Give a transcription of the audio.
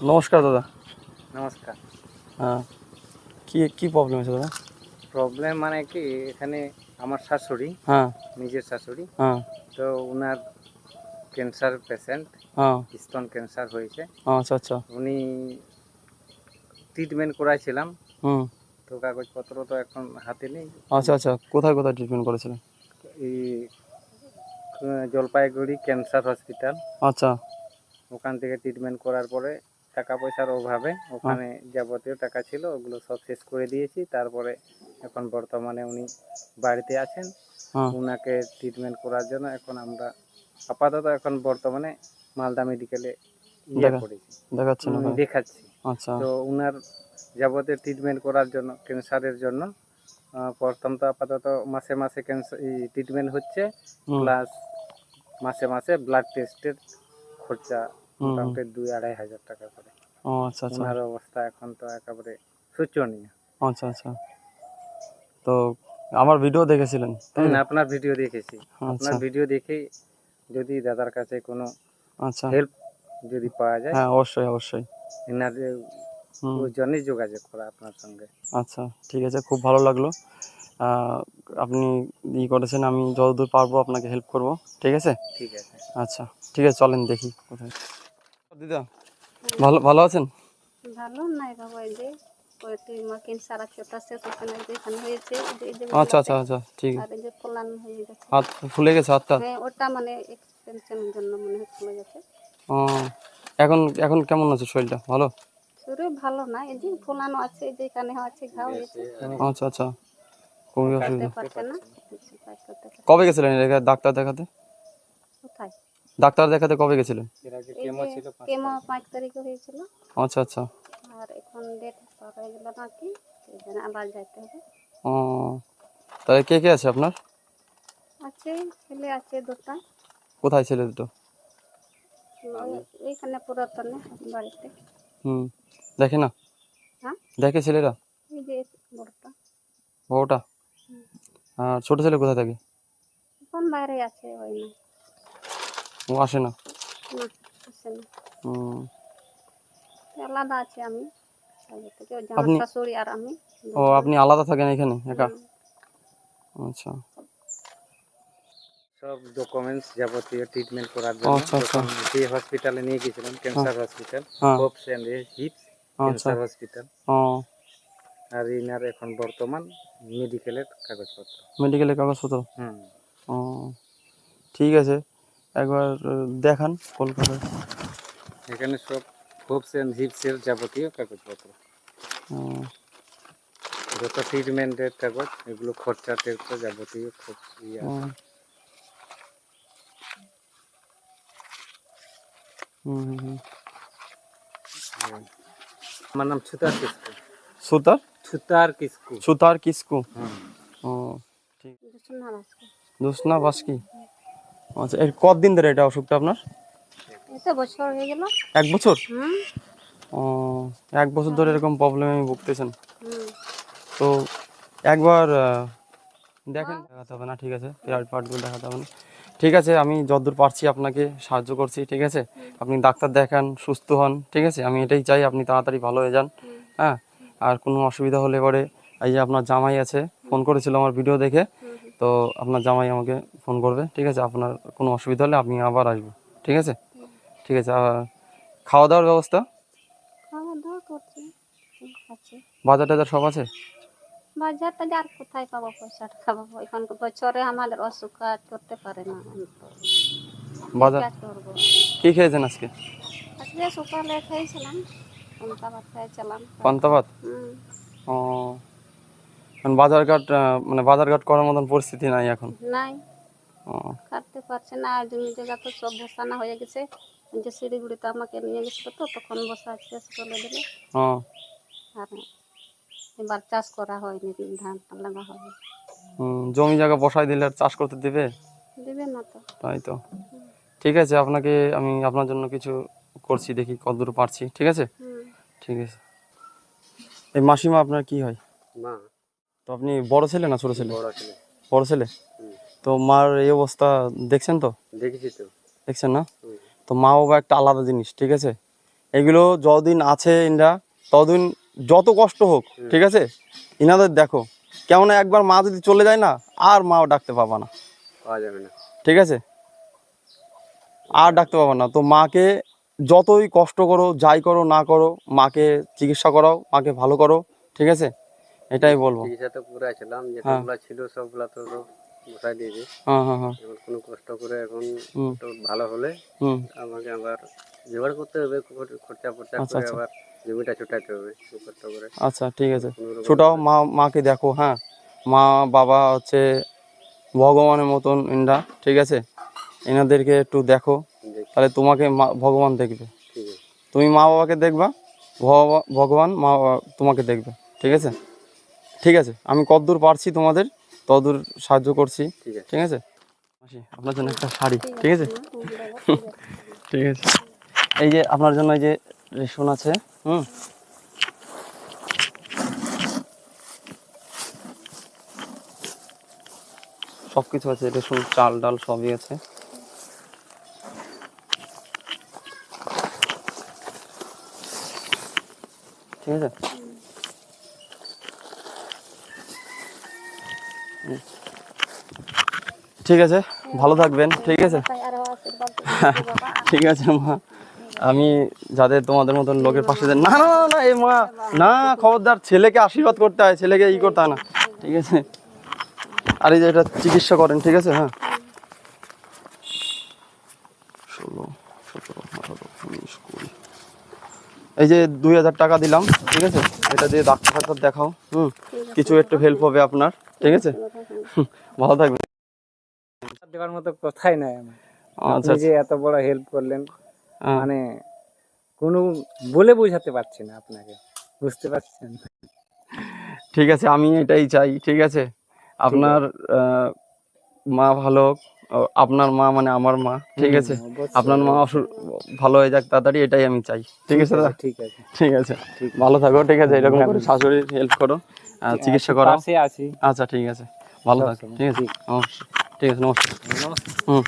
নমস্কার দাদা। নমস্কার। হ্যাঁ। কি কি প্রবলেম আছে দাদা? প্রবলেম মানে কি এখানে আমার শাশুড়ি হ্যাঁ। নিজের শাশুড়ি হ্যাঁ। তো ওনার ক্যান্সার পেশেন্ট হ্যাঁ। স্তন ক্যান্সার হয়েছে। আচ্ছা আচ্ছা। উনি ট্রিটমেন্ট করাইছিলাম। হুম। তো কাগজপত্র তো এখন হাতে নেই। আচ্ছা আচ্ছা। কোথায় কোথায় ট্রিটমেন্ট করেছিলেন? এই জলপাইগুড়ি ক্যান্সার হসপিটাল আচ্ছা। ওখান থেকে ট্রিটমেন্ট করার পরে টাকা পয়সার অভাবে ওখানে যাবতীয় টাকা ছিল ওগুলো সব শেষ করে দিয়েছি। তারপরে এখন বর্তমানে উনি বাড়িতে আছেন। হ্যাঁ। ওনাকে ট্রিটমেন্ট করার জন্য এখন আমরা আপাতত এখন বর্তমানে মালদা মেডিকেলে ইয়ে করেছি? দেখাচ্ছি। আচ্ছা। তো ওনার যাবতীয় ট্রিটমেন্ট করার জন্য ক্যান্সারের জন্য প্রথম তো আপাতত মাসে মাসে ক্যান্সার ট্রিটমেন্ট হচ্ছে। প্লাস মাসে মাসে ব্লাড টেস্টের খরচা। মোটামুটি দুই আড়াই হাজার টাকা করে। ও আচ্ছা আচ্ছা। ওনার অবস্থা এখন তো একেবারে শোচনীয়। আচ্ছা আচ্ছা। তো আমার ভিডিও দেখেছিলেন না? আপনার ভিডিও দেখেছি। আচ্ছা। আপনার ভিডিও দেখেই যদি দাদার কাছে কোনো আচ্ছা। হেল্প যদি পাওয়া যায় হ্যাঁ অবশ্যই অবশ্যই। হুম। ওই জন্যই যোগাযোগ করা আপনার সঙ্গে। আচ্ছা ঠিক আছে খুব ভালো লাগল। আপনি ই করেছেন আমি যতদূর পারব আপনাকে হেল্প করব ঠিক আছে? ঠিক আছে। আচ্ছা ঠিক আছে চলেন দেখি কোথায়। দিদা ভালো ভালো আছেন? ভালো নাই বাবা এই যে মা ক্যান্সার আছে এই যে এখানে হয়েছে আচ্ছা আচ্ছা আচ্ছা ঠিক। আর এই যে ফলান হয়ে গেছে। হাত ফুলে গেছে হাতটা? হ্যাঁ ওটা মানে এক্সটেনশনের জন্য মনে হয় খুলে গেছে। ও এখন এখন কেমন আছে শরীরটা? ভালো? ভালো না এই যে ফোলানো আছে এই যে এখানে আছে ঘা হয়েছে। আচ্ছা আচ্ছা খুবই অসুবিধা। কবে গেছিলেন ডাক্তার দেখাতে। কোথায়? ডাক্তার দেখাতে কবে গেছিলেন এর আগে কেমো ছিল পাঁচ কেমো পাঁচ তারিখে হয়েছিল। আচ্ছা আচ্ছা। আর এখন ডেট হয়ে গেল নাকি এই আবার যাইতে হবে। ও তাহলে কে কে আছে আপনার? আছে ছেলে আছে দুটা। কোথায় ছেলে দুটো? ওইখানে পুরাতনে বাড়িতে। হুম দেখে না? হ্যাঁ? দেখে ছেলেরা? এই যে বড়টা। বউটা আর ছোট ছেলে কোথায় থাকে? এখন বাইরে আছে ওই না। ও আসে না। না আসে না। হুম। আলাদা আছে আমি। আগে থেকে ওই যে আমার আপনি- শাশুড়ি আর আমি। ও আপনি আলাদা থাকেন এখানে একা? আচ্ছা। সব ডকুমেন্টস যাবতীয় ট্রিটমেন্ট করার জন্য আচ্ছা, আচ্ছা। যে হসপিটালে নিয়ে গেছিলাম cancer hospital hopes and hips cancer hospital আর ইনার এখন বর্তমান মেডিকেলের কাগজপত্র। মেডিকেলের কাগজপত্র? হুম। ও ঠিক আছে। একবার দেখান কলকাতায়। এখানে সব হোপস এন্ড হিপসের যাবতীয় কাগজপত্র। যত ট্রিটমেন্টের কাগজ এগুলো খরচা টেরচা যাবতীয় খুব ইয়ে। হুম। আমার নাম ছুতার কিসকু। সুতার? ছুতার কিসকু। সুতার কিসকু। হুম। ও ঠিক। দুশো আছে দোসনা বাসকি। আচ্ছা এর কতদিন ধরে এটা অসুখটা আপনার? বছর হয়ে গেল। এক বছর? ও এক বছর ধরে এরকম প্রবলেমে ভুগতেছেন। তো একবার দেখেন দেখাতে হবে না ঠিক আছে? পিরাট পার্টগুলো দেখাতে হবে না। ঠিক আছে আমি যতদূর পারছি আপনাকে সাহায্য করছি ঠিক আছে? আপনি ডাক্তার দেখান সুস্থ হন ঠিক আছে? আমি এটাই চাই আপনি তাড়াতাড়ি ভালো হয়ে যান হ্যাঁ? আর কোনো অসুবিধা হলে পরে এই যে আপনার জামাই আছে ফোন করেছিল আমার ভিডিও দেখে তো আপনার জামাই আমাকে ফোন করবে ঠিক আছে? আপনার কোনো অসুবিধা হলে আপনি আবার আসব ঠিক আছে? ঠিক আছে আর খাওয়া দাওয়ার ব্যবস্থা? খাওয়া দাওয়া করছি ঠিক বাজার টাজার সব আছে? বাজার টাজার কোথায় পাবো? পয়সা পাবো এখন বছরে আমাদের অসুখ কাজ করতে পারে না। বাজার? কি খেয়েছেন আজকে? আজকে সকালে খেয়েছিলাম পন্তা ভাত খেয়েছিলাম পান্তা ভাত? ও মানে বাজার ঘাট মানে বাজার ঘাট করার মতন পরিস্থিতি নাই এখন। নাই। ও। কাটতে পারছে না আর জমি জায়গা তো সব বসানো হয়ে গেছে। যে শিলিগুড়িতে আমাকে নিয়ে গেছিল তো তখন বসা শেষ করে দিলে। ও। আর এবার চাষ করা হয়নি ধান লাগা হয়নি। হুম, জমি জায়গা বসাই দিলে আর চাষ করতে দিবে? দিবে না তো। তাই তো। ঠিক আছে আপনাকে আমি আপনার জন্য কিছু করছি দেখি কতদূর পারছি ঠিক আছে? ঠিক আছে। এই মাসিমা আপনার কি হয়? মা তো আপনি বড় ছেলে না ছোট ছেলে? বড় ছেলে। বড় ছেলে? তো মার এই অবস্থা দেখছেন তো? দেখেছি তো। দেখছেন না? তো মা বাবা একটা আলাদা জিনিস ঠিক আছে? এগুলো যতদিন আছে ইনরা ততদিন যত কষ্ট হোক ঠিক আছে? ইনাদের দেখো কেমন একবার মা যদি চলে যায় না আর মাও ডাকতে পাবা না। পাওয়া যাবে না। ঠিক আছে? আর ডাকতে পাবা না। তো মাকে যতই কষ্ট করো যাই করো না করো মাকে চিকিৎসা করাও মাকে ভালো করো ঠিক আছে? এটাই বলব। চিকিৎসা তো পুরা ছিলাম হ্যাঁ। যেগুলো ছিল সবগুলা তো সব বসাই দিয়েছি হ্যাঁ হ্যাঁ এখন কোনো কষ্ট করে এখন তো ভালো হলে আমাকে আবার জোগাড় করতে হবে খরচা ফরচা আচ্ছা, করে আচ্ছা। আবার জমিটা ছুটাতে হবে কষ্ট করে। আচ্ছা ঠিক আছে। ছোটাও মা মাকে দেখো হ্যাঁ। মা বাবা হচ্ছে ভগবানের মতন ইনরা ঠিক আছে? এনাদেরকে একটু দেখো তাহলে তোমাকে মা- ভগবান দেখবে। তুমি মা বাবাকে দেখবা ভগবা- ভগবান মা বাবা তোমাকে দেখবে ঠিক আছে? ঠিক আছে আমি কতদূর পারছি তোমাদের ততদূর সাহায্য করছি ঠিক আছে। আপনার জন্য একটা শাড়ি ঠিক আছে। ঠিক আছে। এই যে আপনার জন্য এই যে রেশন আছে হুম? সব কিছু আছে রেশন চাল ডাল সবই আছে। ঠিক আছে? ঠিক আছে ভালো থাকবেন ঠিক আছে? বাবা। ঠিক আছে মা। আমি যাদের তোমাদের মতন লোকের পাশে না না, না এই মা না খবরদার ছেলেকে আশীর্বাদ করতে হয় ছেলেকে ই করতে হয় না ঠিক আছে? আর এই যে এটা চিকিৎসা করেন ঠিক আছে হ্যাঁ? ষোলো সতেরো আঠারো উনিশ কুড়ি। এই যে দুই হাজার টাকা দিলাম ঠিক আছে? এটা দিয়ে ডাক্তার ফাক্তার দেখাও হুম? কিছু একটু হেল্প হবে আপনার ঠিক আছে? ভালো থাকবেন। দেওয়ার মতো কথাই নাই আমার। আচ্ছা যে এত বড় হেল্প করলেন হ্যাঁ। মানে কোনো বলে বোঝাতে পারছি না আপনাকে বুঝতে পারছেন? ঠিক আছে আমি এটাই চাই ঠিক আছে? আপনার মা ভালো হোক, আপনার মা মানে আমার মা ঠিক আছে? আপনার মা অসুখ ভালো হয়ে যাক তাড়াতাড়ি এটাই আমি চাই। ঠিক আছে দাদা? ঠিক আছে ঠিক আছে। ভালো থাকো ঠিক আছে এরকম করে শাশুড়ির হেল্প করো চিকিৎসা করো। আচ্ছা ঠিক আছে। ভালো থাকো ঠিক আছে? ঠিক। ঠিক আছে নমস্কার। নমস্কার। হুম।